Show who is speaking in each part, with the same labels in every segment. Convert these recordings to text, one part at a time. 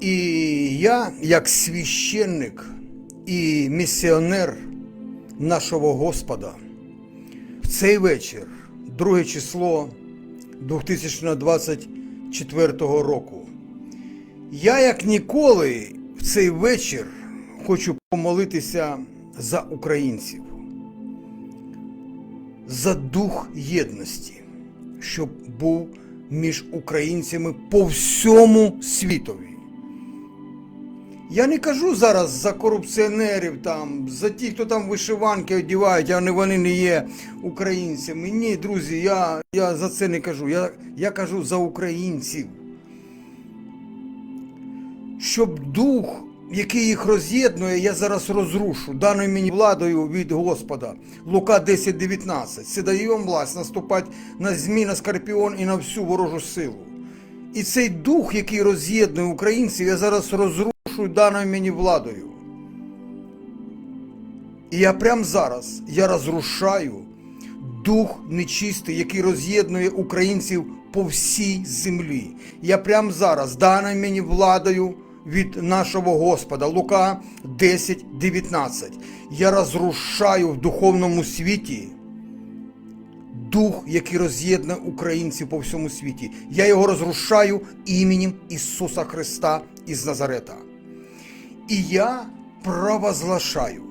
Speaker 1: І я, як священник і місіонер нашого Господа, в цей вечір, друге число 2024 року, я як ніколи в цей вечір хочу помолитися за українців, за дух єдності, щоб був між українцями по всьому світові. Я не кажу зараз за корупціонерів, там, за ті, хто там вишиванки одягають, а вони- не є українцями. Ні, друзі, я, я за це не кажу. Я, я кажу за українців. Щоб дух, який їх роз'єднує, я зараз розрушу, даною мені владою від Господа. Лука 10.19. Це дає вам власть наступати на змі, на скорпіон і на всю ворожу силу. І цей дух, який роз'єднує українців, я зараз розрушую даною мені владою. І я прямо зараз я розрушаю дух нечистий, який роз'єднує українців по всій землі. Я прямо зараз даною мені владою від нашого Господа. Лука 10, 19. Я розрушаю в духовному світі дух, який роз'єднує українців по всьому світі. Я його розрушаю іменем Ісуса Христа із Назарета. І я провозглашаю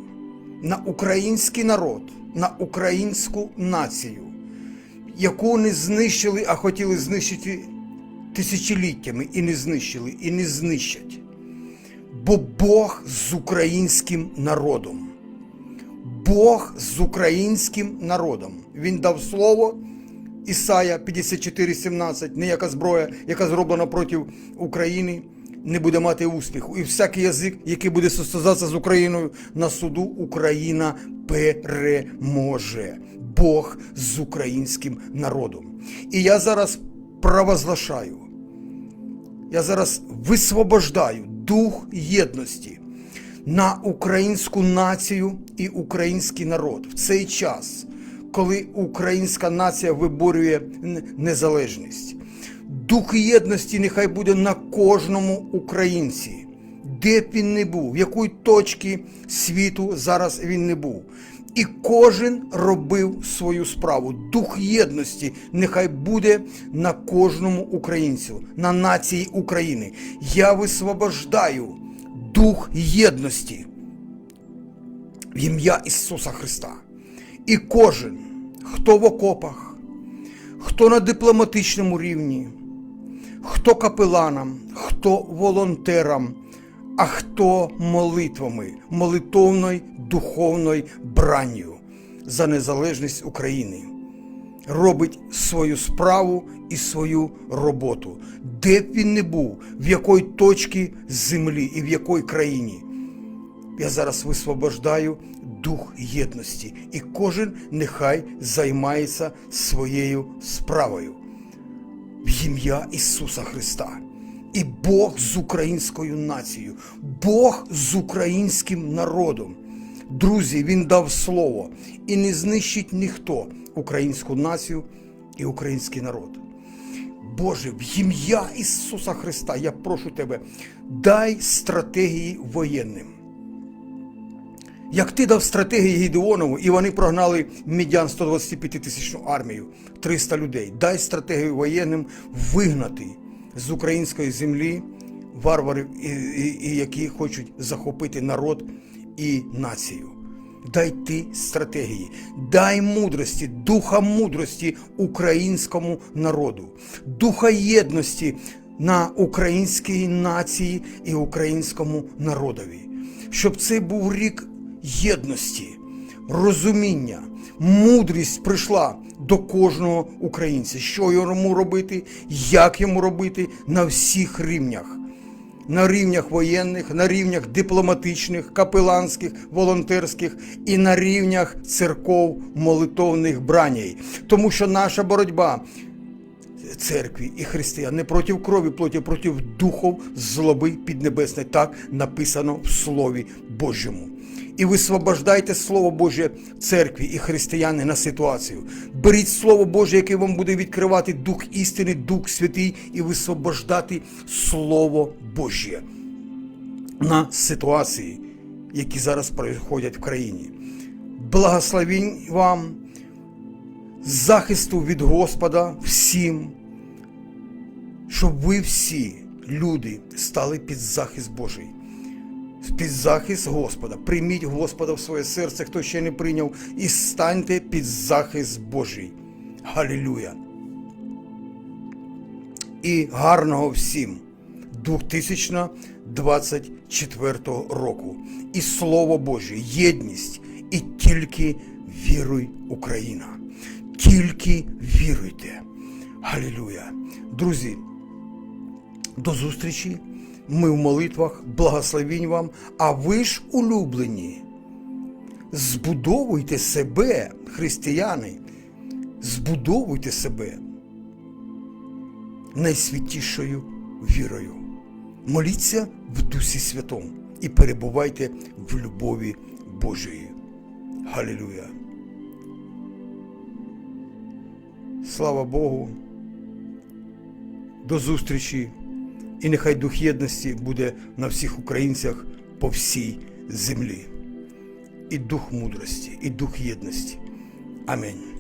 Speaker 1: на український народ, на українську націю, яку не знищили, а хотіли знищити тисячоліттями, і не знищили, і не знищать. Бо Бог з українським народом. Бог з українським народом. Він дав слово Ісая 54,17, ніяка зброя, яка зроблена проти України, не буде мати успіху. І всякий язик, який буде состязатися з Україною на суду, Україна переможе. Бог з українським народом. І я зараз провозглашаю, я зараз висвобождаю дух єдності на українську націю і український народ в цей час, коли українська нація виборює незалежність. Дух єдності нехай буде на кожному українці, де б він не був, в якої точці світу зараз він не був. І кожен робив свою справу. Дух єдності нехай буде на кожному українцю, на нації України. Я висвобождаю дух єдності в ім'я Ісуса Христа. І кожен, хто в окопах, хто на дипломатичному рівні, хто капеланам, хто волонтерам, а хто молитвами, молитовною духовною бранню за незалежність України. Робить свою справу і свою роботу, де б він не був, в якої точці землі і в якій країні. Я зараз висвобождаю дух єдності, і кожен нехай займається своєю справою в ім'я Ісуса Христа. І Бог з українською нацією, Бог з українським народом. Друзі, Він дав слово і не знищить ніхто українську націю і український народ. Боже, в ім'я Ісуса Христа я прошу Тебе, дай стратегії воєнним. Як ти дав стратегії Гідеонову, і вони прогнали медян 125 тисячну армію, 300 людей. Дай стратегію воєнним вигнати з української землі варварів, і, і, і які хочуть захопити народ і націю. Дай ти стратегії, дай мудрості, духа мудрості українському народу, духа єдності на українській нації і українському народові, щоб це був рік єдності, розуміння, мудрість прийшла до кожного українця, що йому робити, як йому робити на всіх рівнях на рівнях воєнних, на рівнях дипломатичних, капеланських, волонтерських і на рівнях церков молитовних браній. Тому що наша боротьба церкві і християн не проти крові, плоті, проти духов злоби піднебесної. Так написано в Слові Божому. І висвобождайте Слово Боже церкві і християни на ситуацію. Беріть Слово Боже, яке вам буде відкривати Дух істини, Дух Святий, і висвобождати Слово Боже. на ситуації, які зараз проходять в країні. Благословінь вам, захисту від Господа всім, щоб ви всі люди стали під захист Божий. Під захист Господа. Прийміть Господа в своє серце, хто ще не прийняв, і станьте під захист Божий. Галілюя! І гарного всім 2024 року. І Слово Боже, єдність, і тільки віруй, Україна. Тільки віруйте. Галілюя! Друзі, до зустрічі. Ми в молитвах, благословінь вам, а ви ж улюблені. Збудовуйте себе, християни, збудовуйте себе найсвятішою вірою. Моліться в Дусі Святому і перебувайте в любові Божої. Галілюя! Слава Богу! До зустрічі! І нехай дух єдності буде на всіх українцях по всій землі. І дух мудрості, і дух єдності. Амінь.